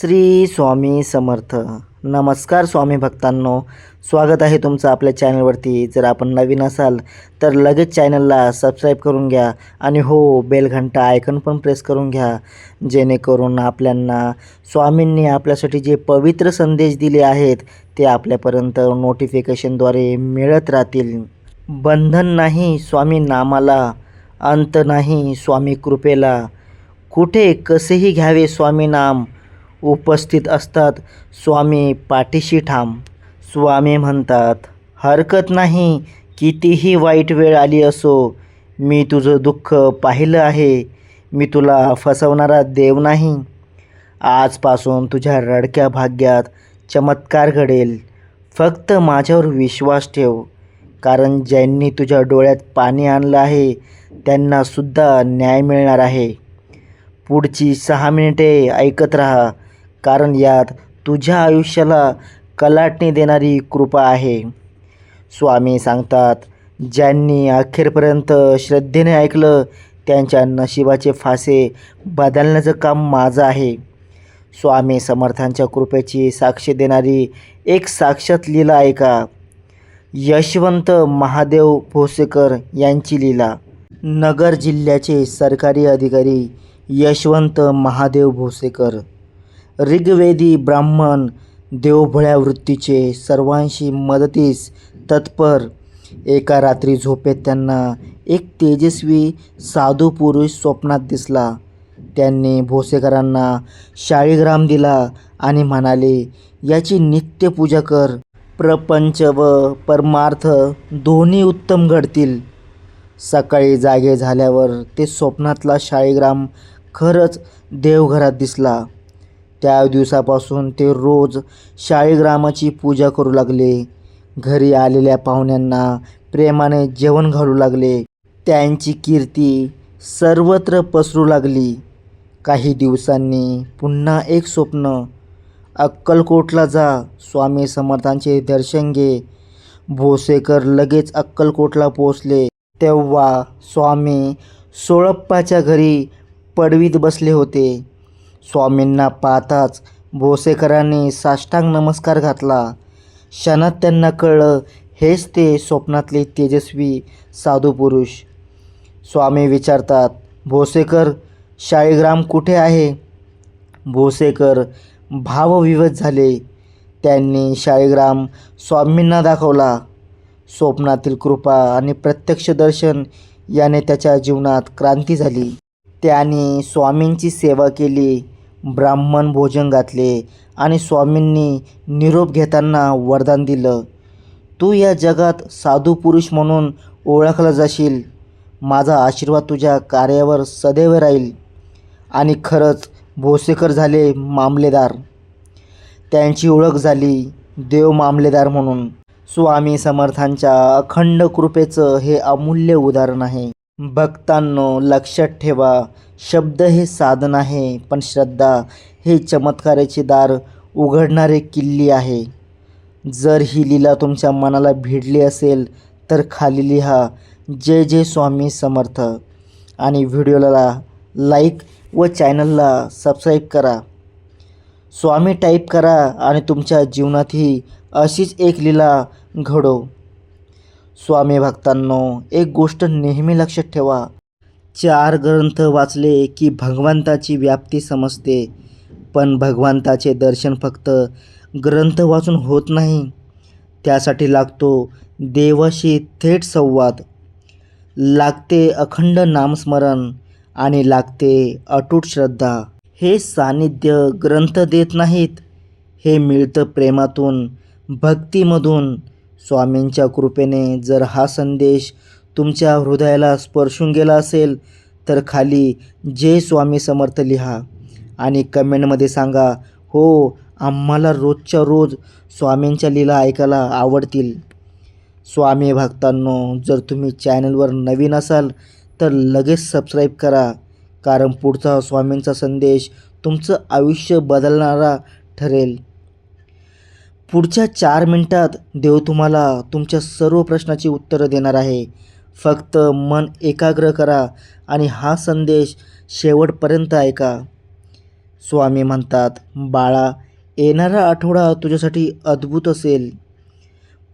श्री स्वामी समर्थ. नमस्कार स्वामी भक्तांनो. स्वागत आहे तुमचं आपल्या चॅनलवरती. जर आपण नवीन असाल तर लगेच चॅनलला सबस्क्राईब करून घ्या आणि हो बेलघंटा आयकन पण प्रेस करून घ्या. जेणेकरून आपल्यांना स्वामींनी आपल्यासाठी जे पवित्र संदेश दिले आहेत ते आपल्यापर्यंत नोटिफिकेशनद्वारे मिळत राहतील. बंधन नाही स्वामी नामाला अंत नाही स्वामी कृपेला. कुठे कसेही घ्यावे स्वामी नाम उपस्थित असतात. स्वामी पाठीशी ठाम. स्वामी म्हणतात हरकत नाही. कितीही वाईट वेळ आली असो मी तुझं दुःख पाहिलं आहे. मी तुला फसवणारा देव नाही. आजपासून तुझ्या रडक्या भाग्यात चमत्कार घडेल. फक्त माझ्यावर विश्वास ठेव. कारण ज्यांनी तुझ्या डोळ्यात पाणी आणलं आहे त्यांनासुद्धा न्याय मिळणार आहे. पुढची सहा मिनिटे ऐकत राहा. कारण यात तुझ्या आयुष्याला कलाटणी देणारी कृपा आहे. स्वामी सांगतात ज्यांनी अखेरपर्यंत श्रद्धेने ऐकलं त्यांच्या नशिबाचे फासे बदलण्याचं काम माझं आहे. स्वामी समर्थांच्या कृपेची साक्ष देणारी एक साक्षात लीला ऐका यशवंत महादेव भोसेकर यांची लीला. नगर जिल्ह्याचे सरकारी अधिकारी यशवंत महादेव भोसेकर. ऋग्वेदी ब्राह्मण देवभळ्या वृत्तीचे सर्वांशी मदतीस तत्पर. एका रात्री झोपेत त्यांना एक तेजस्वी साधू पुरुष स्वप्नात दिसला. त्यांनी भोसेकरांना शाळीग्राम दिला आणि म्हणाले याची नित्यपूजा कर. प्रपंच व परमार्थ दोन्ही उत्तम घडतील. सकाळी जागे झाल्यावर ते स्वप्नातला शाळीग्राम खरंच देवघरात दिसला. त्या दिवसापासून ते रोज शाळीग्रामाची पूजा करू लागले. घरी आलेल्या पाहुण्यांना प्रेमाने जेवण घालू लागले. त्यांची कीर्ती सर्वत्र पसरू लागली. काही दिवसांनी पुन्हा एक स्वप्न. अक्कलकोटला जा स्वामी समर्थांचे दर्शन घे. भोसेकर लगेच अक्कलकोटला पोचले तेव्हा स्वामी सोळप्पाच्या घरी पडवीत बसले होते. स्वामींना पाहताच भोसेकरांनी साष्टांग नमस्कार घातला. क्षणात त्यांना कळलं हेच ते स्वप्नातले तेजस्वी साधू पुरुष. स्वामी विचारतात भोसेकर शाळीग्राम कुठे आहे? भोसेकर भावविवत झाले. त्यांनी शाळीग्राम स्वामींना दाखवला. स्वप्नातील कृपा आणि प्रत्यक्ष दर्शन याने त्याच्या जीवनात क्रांती झाली. त्याने स्वामींची सेवा केली. ब्राह्मण भोजन घातले आणि स्वामींनी निरोप घेताना वरदान दिलं. तू या जगात साधू पुरुष म्हणून ओळखला जाशील. माझा आशीर्वाद तुझ्या कार्यावर सदैव राहील आणि खरंच भोसेकर झाले मामलेदार. त्यांची ओळख झाली देव मामलेदार म्हणून. स्वामी समर्थांच्या अखंड कृपेचं हे अमूल्य उदाहरण आहे. भक्तांनो लक्षात ठेवा शब्द हे साधन आहे पण श्रद्धा हे चमत्काराचे दार उघडणारे किल्ली आहे. जर ही लीला तुमच्या मनाला भिडली असेल तर खाली लिहा जय जय स्वामी समर्थ. आणि व्हिडिओला लाईक व चॅनलला सबस्क्राईब करा. स्वामी टाईप करा आणि तुमच्या जीवनातही अशीच एक लीला घडो. स्वामी भक्तांनो एक गोष्ट नेहमी लक्षात ठेवा. चार ग्रंथ वाचले की भगवंताची व्याप्ती समजते. पण भगवंताचे दर्शन फक्त ग्रंथ वाचून होत नाही. त्यासाठी लागतो देवाशी थेट संवाद. लागते अखंड नामस्मरण आणि लागते अटूट श्रद्धा. हे सानिध्य ग्रंथ देत नाहीत. हे मिळतं प्रेमातून भक्तीमधून स्वामींच्या कृपेने जर हा संदेश तुमच्या हृदयाला स्पर्शून गेला असेल तर खाली जे स्वामी समर्थ लिहा आणि कमेंटमध्ये सांगा हो आम्हाला रोजच्या रोज स्वामींच्या लीला ऐकायला आवडतील. स्वामी भक्तांनो जर तुम्ही चॅनलवर नवीन असाल तर लगेच सबस्क्राईब करा कारण पुढचा स्वामींचा संदेश तुमचं आयुष्य बदलणारा ठरेल. पुढच्या चार मिनटात देव तुम्हाला तुमच्या सर्व प्रश्नाची उत्तरं देणार आहे. फक्त मन एकाग्र करा आणि हा संदेश शेवटपर्यंत ऐका. स्वामी म्हणतात बाळा येणारा आठवडा तुझ्यासाठी अद्भुत असेल.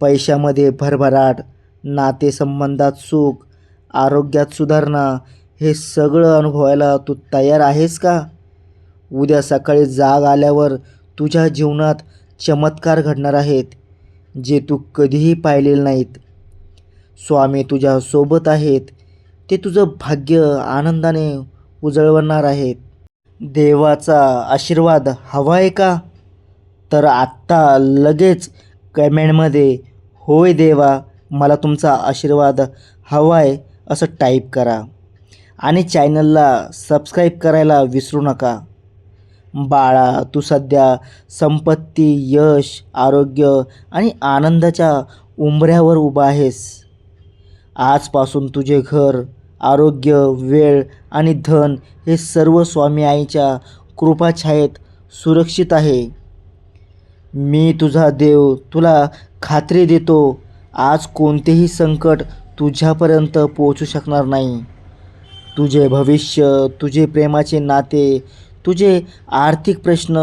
पैशामध्ये भरभराट नातेसंबंधात सुख आरोग्यात सुधारणा हे सगळं अनुभवायला तू तयार आहेस का? उद्या सकाळी जाग आल्यावर तुझ्या जीवनात चमत्कार घडणार आहेत जे तू कधीही पाहिलेले नाहीत. स्वामी तुझ्या सोबत आहेत ते तुझं भाग्य आनंदाने उजळवणार आहेत. देवाचा आशीर्वाद हवा आहे का? तर आत्ता लगेच कमेंटमध्ये होय देवा मला तुमचा आशीर्वाद हवा आहे असं टाईप करा. आणि चॅनलला सबस्क्राईब करायला विसरू नका. बाळा तू सध्या संपत्ती यश आरोग्य आणि आनंदाच्या उंबऱ्यावर उभा आहेस. आजपासून तुझे घर आरोग्य वेळ आणि धन हे सर्व स्वामी आईच्या कृपाछायेत सुरक्षित आहे. मी तुझा देव तुला खात्री देतो. आज कोणतेही संकट तुझ्यापर्यंत पोहोचू शकणार नाही. तुझे भविष्य तुझे प्रेमाचे नाते तुझे आर्थिक प्रश्न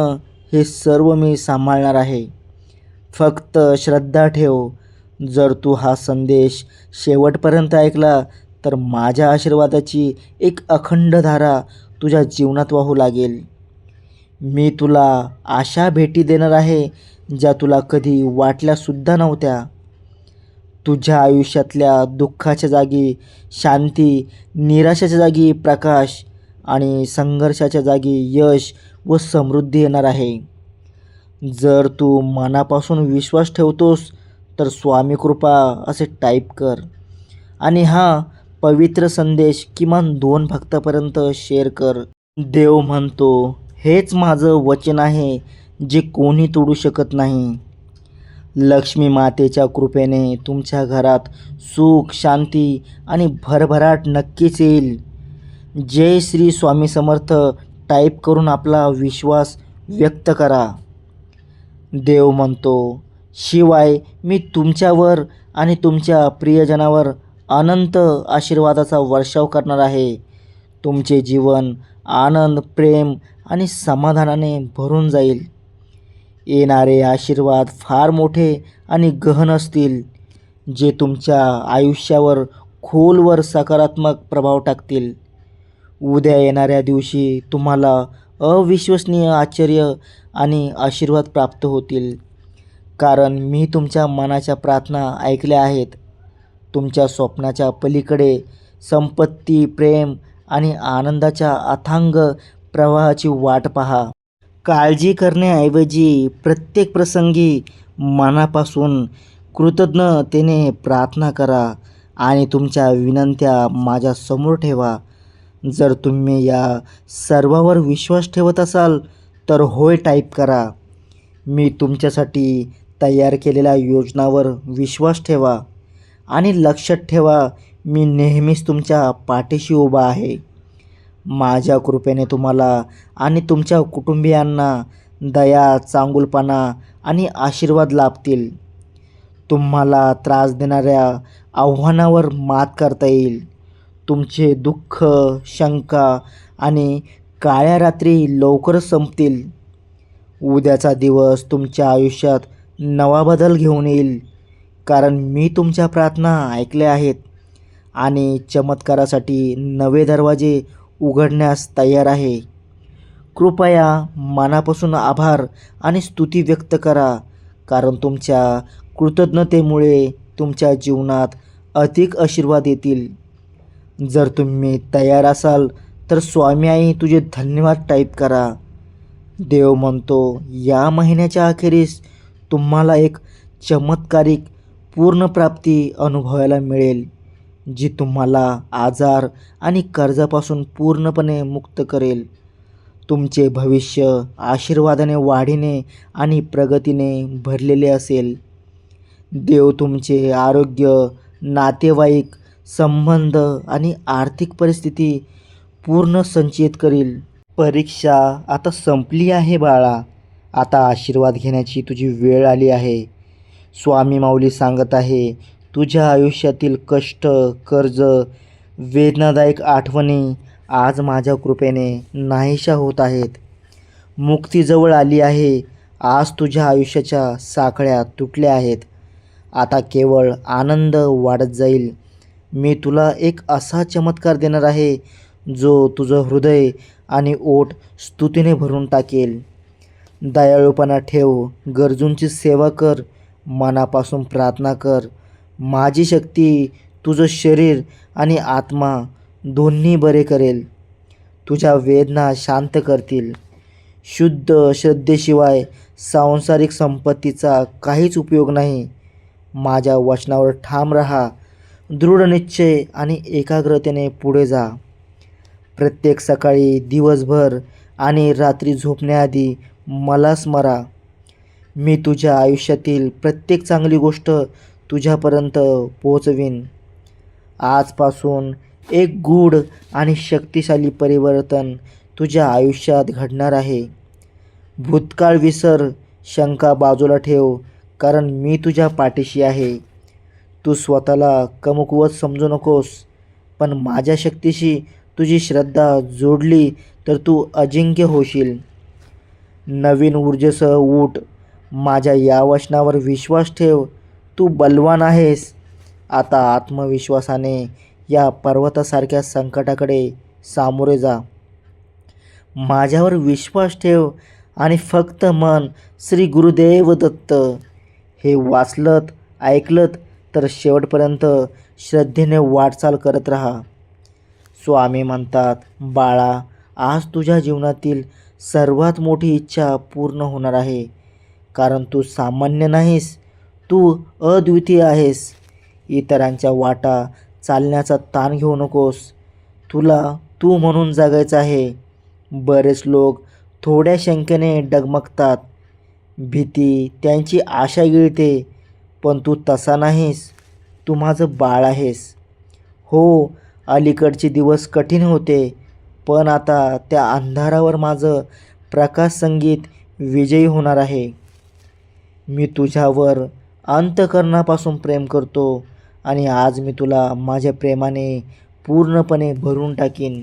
हे सर्व मी सांभाळणार आहे. फक्त श्रद्धा ठेव. जर तू हा संदेश शेवटपर्यंत ऐकला तर माझ्या आशीर्वादाची एक अखंड धारा तुझ्या जीवनात वाहू लागेल. मी तुला अशा भेटी देणार आहे ज्या तुला कधी वाटल्यासुद्धा नव्हत्या. तुझ्या आयुष्यातल्या दुःखाच्या जागी शांती निराशाच्या जागी प्रकाश आणि संघर्षाच्या जागी यश व समृद्धी येणार आहे. जर तू मनापासून विश्वास ठेवतोस तर स्वामी कृपा असे टाईप कर. आणि हा पवित्र संदेश किमान दोन भक्तापर्यंत शेअर कर. देव म्हणतो हेच माझं वचन आहे जे कोणी तोडू शकत नाही. लक्ष्मी मातेच्या कृपेने तुमच्या घरात सुख शांती आणि भरभराट नक्कीच येईल. जय श्री स्वामी समर्थ. टाईप करून आपला विश्वास व्यक्त करा. देव म्हणतो शिवाय मी तुमच्यावर आणि तुमच्या प्रियजनावर अनंत आशीर्वादाचा वर्षाव करणार आहे. तुमचे जीवन आनंद प्रेम आणि समाधानाने भरून जाईल. येणारे आशीर्वाद फार मोठे आणि गहन असतील जे तुमच्या आयुष्यावर खोलवर सकारात्मक प्रभाव टाकतील. उद्या येणाऱ्या दिवशी तुम्हाला अविश्वसनीय आश्चर्य आणि आशीर्वाद प्राप्त होतील. कारण मी तुमच्या मनाच्या प्रार्थना ऐकल्या आहेत. तुमच्या स्वप्नाच्या पलीकडे संपत्ती प्रेम आणि आनंदाच्या अथांग प्रवाहाची वाट पहा. काळजी करण्याऐवजी प्रत्येक प्रसंगी मनापासून कृतज्ञतेने प्रार्थना करा आणि तुमच्या विनंत्या माझ्यासमोर ठेवा. जर तुम्ही या सर्वावर विश्वास ठेवत असाल तर होय टाईप करा. मी तुमच्यासाठी तयार केलेल्या योजनावर विश्वास ठेवा आणि लक्षात ठेवा मी नेहमीच तुमच्या पाठीशी उभा आहे. माझ्या कृपेने तुम्हाला आणि तुमच्या कुटुंबियांना दया चांगुलपणा आणि आशीर्वाद लाभतील. तुम्हाला त्रास देणाऱ्या आव्हानावर मात करता येईल. तुमचे दुःख शंका आणि काळ्या रात्री लवकरच संपतील. उद्याचा दिवस तुमच्या आयुष्यात नवा बदल घेऊन येईल कारण मी तुमच्या प्रार्थना ऐकल्या आहेत आणि चमत्कारासाठी नवे दरवाजे उघडण्यास तयार आहे. कृपया मनापासून आभार आणि स्तुती व्यक्त करा कारण तुमच्या कृतज्ञतेमुळे तुमच्या जीवनात अधिक आशीर्वाद येतील. जर तुम्ही तयार असाल तर स्वामी आई तुझे धन्यवाद टाईप करा. देव म्हणतो या महिन्याच्या अखेरीस तुम्हाला एक चमत्कारिक पूर्णप्राप्ती अनुभवायला मिळेल जी तुम्हाला आजार आणि कर्जापासून पूर्णपणे मुक्त करेल. तुमचे भविष्य आशीर्वादाने वाढीने आणि प्रगतीने भरलेले असेल. देव तुमचे आरोग्य नातेवाईक संबंध आणि आर्थिक परिस्थिती पूर्ण संचयित करील. परीक्षा आता संपली आहे बाळा. आता आशीर्वाद घेण्याची तुझी वेळ आली आहे. स्वामी माऊली सांगत आहे तुझ्या आयुष्यातील कष्ट कर्ज वेदनादायक आठवणी आज माझ्या कृपेने नाहीशा होत आहेत. मुक्तीजवळ आली आहे. आज तुझ्या आयुष्याच्या साखळ्या तुटल्या आहेत. आता केवळ आनंद वाढत जाईल. मी तुला एक असा चमत्कार देणार आहे जो तुझं हृदय आणि ओठ स्तुतीने भरून टाकेल. दयाळूपणा ठेव गरजूंची सेवा कर मनापासून प्रार्थना कर. माझी शक्ती तुझं शरीर आणि आत्मा दोन्ही बरे करेल. तुझ्या वेदना शांत करतील. शुद्ध श्रद्धेशिवाय सांसारिक संपत्तीचा काहीच उपयोग नाही. माझ्या वचनावर ठाम राहा दृढ निश्चय आणि एकाग्रतेने पुढे जा. प्रत्येक सकाळी दिवसभर आणि रात्री झोपण्याआधी मला स्मरा. मी तुझ्या आयुष्यातील प्रत्येक चांगली गोष्ट तुझ्यापर्यंत पोहोचवीन. आजपासून एक गूढ आणि शक्तिशाली परिवर्तन तुझ्या आयुष्यात घडणार आहे. भूतकाळ विसर शंका बाजूला ठेव कारण मी तुझ्या पाठीशी आहे. तू स्वतःला कमकुवत समजू नकोस पण माझ्या शक्तीशी तुझी श्रद्धा जोडली तर तू अजिंक्य होशील. नवीन ऊर्जेसह उठ माझ्या या वचनावर विश्वास ठेव तू बलवान आहेस. आता आत्मविश्वासाने या पर्वतासारख्या संकटाकडे सामोरे जा. माझ्यावर विश्वास ठेव आणि फक्त मन श्री गुरुदेव दत्त हे वाचलत ऐकलत तर शेवटपर्यंत श्रद्धेने वाटचाल करत राहा. स्वामी म्हणतात बाळा आज तुझ्या जीवनातील सर्वात मोठी इच्छा पूर्ण होणार आहे. कारण तू सामान्य नाहीस तू अद्वितीय आहेस. इतरांच्या वाटा चालण्याचा ताण घेऊ नकोस. तुला तू म्हणून जगायचं आहे. बरेच लोक थोड्या शंकेने डगमगतात. भीती त्यांची आशा गिळते. पण तू तसा नाहीस. तू माझं बाळ आहेस. हो अलीकडचे दिवस कठीण होते पण आता त्या अंधारावर माझं प्रकाश संगीत विजयी होणार आहे. मी तुझ्यावर अंतकरणापासून प्रेम करतो आणि आज मी तुला माझ्या प्रेमाने पूर्णपणे भरून टाकीन.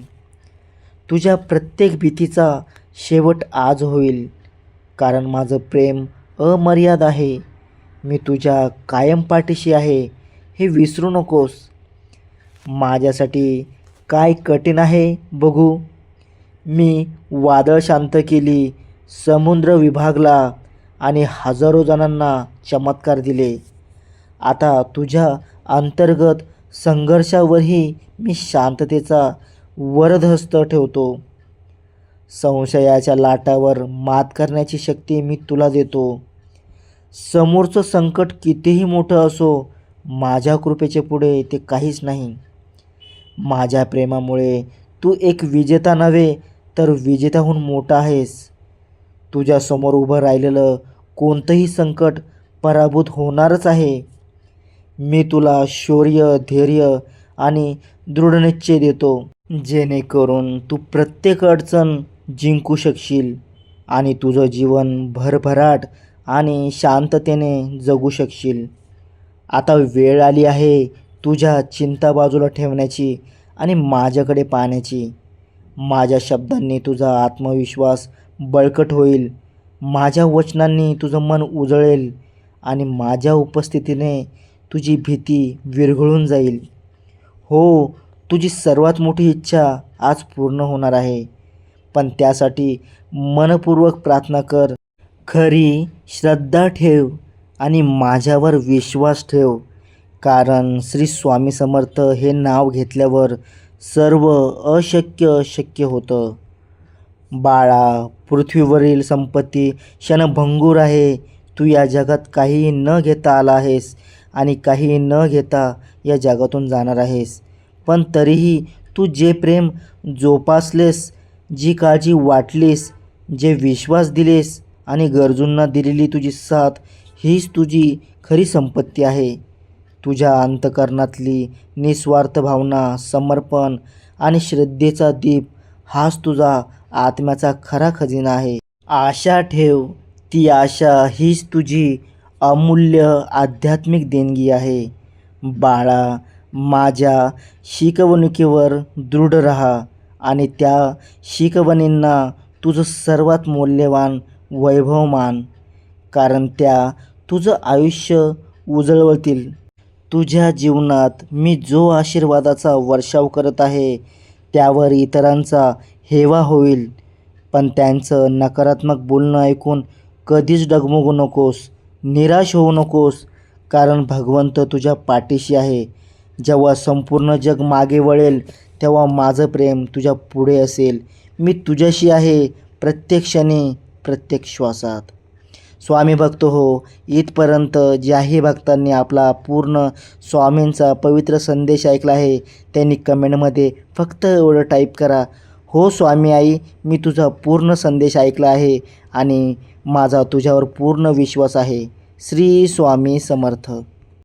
तुझ्या प्रत्येक भीतीचा शेवट आज होईल कारण माझं प्रेम अमर्याद आहे. मी तुझ्या कायम पाठीशी आहे हे विसरू नकोस. माझ्यासाठी काय कठीण आहे बघू. मी वादळ शांत केली समुद्र विभागला आणि हजारो जणांना चमत्कार दिले. आता तुझ्या अंतर्गत संघर्षावरही मी शांततेचा वरदहस्त ठेवतो. संशयाच्या लाटावर मात करण्याची शक्ती मी तुला देतो. समोरचं संकट कितीही मोठं असो माझ्या कृपेचे पुढे ते काहीच नाही. माझ्या प्रेमामुळे तू एक विजेता नव्हे तर विजेताहून मोठा आहेस. तुझ्यासमोर उभं राहिलेलं कोणतंही संकट पराभूत होणारच आहे. मी तुला शौर्य धैर्य आणि दृढनिश्चय देतो. जेणेकरून तू प्रत्येक अडचण जिंकू शकशील आणि तुझं जीवन भरभराट आणि शांततेने जगू शकशील. आता वेळ आली आहे तुझ्या चिंता बाजूला ठेवण्याची आणि माझ्याकडे पाहण्याची. माझ्या शब्दांनी तुझा आत्मविश्वास बळकट होईल. माझ्या वचनांनी तुझं मन उजळेल आणि माझ्या उपस्थितीने तुझी भीती विरघळून जाईल. हो तुझी सर्वात मोठी इच्छा आज पूर्ण होणार आहे. पण त्यासाठी मनपूर्वक प्रार्थना कर. खरी श्रद्धा ठेव आणि माझ्यावर विश्वास ठेव. कारण श्री स्वामी समर्थ हे नाव घेतल्यावर सर्व अशक्य शक्य होतं. बाळा पृथ्वीवरील संपत्ती क्षणभंगूर आहे. तू या जगात काहीही न घेता आला आहेस आणि काही न घेता या जगातून जाणार आहेस. पण तरीही तू जे प्रेम जोपासलेस जी काळजी वाटलीस जे विश्वास दिलेस आणि गरजूंना दिलेली तुझी साथ हीच तुझी खरी संपत्ती आहे. तुझ्या अंतकरणातली निस्वार्थ भावना समर्पण आणि श्रद्धेचा दीप हाच तुझा आत्म्याचा खरा खजिना आहे. आशा ठेव ती आशा हीच तुझी अमूल्य आध्यात्मिक देणगी आहे. बाळा माझ्या शिकवणुकीवर दृढ राहा आणि त्या शिकवणींना तुझं सर्वात मौल्यवान वैभवमान कारण त्या तुझं आयुष्य उजळवतील. तुझ्या जीवनात मी जो आशीर्वादाचा वर्षाव करत आहे त्यावर इतरांचा हेवा होईल. पण त्यांचं नकारात्मक बोलणं ऐकून कधीच डगमगू नकोस निराश होऊ नकोस कारण भगवंत तुझ्या पाठीशी आहे. जेव्हा संपूर्ण जग मागे वळेल तेव्हा माझं प्रेम तुझ्या पुढे असेल. मी तुझ्याशी आहे प्रत्येक क्षणी. प्रत्येक श्वासात. स्वामी भक्त हो इथपर्यंत ज्याही भक्तांनी आपला पूर्ण स्वामींचा पवित्र संदेश ऐकला आहे त्यांनी कमेंटमध्ये फक्त एवढं टाईप करा हो स्वामी आई मी तुझा पूर्ण संदेश ऐकला आहे आणि माझा तुझ्यावर पूर्ण विश्वास आहे. श्री स्वामी समर्थ.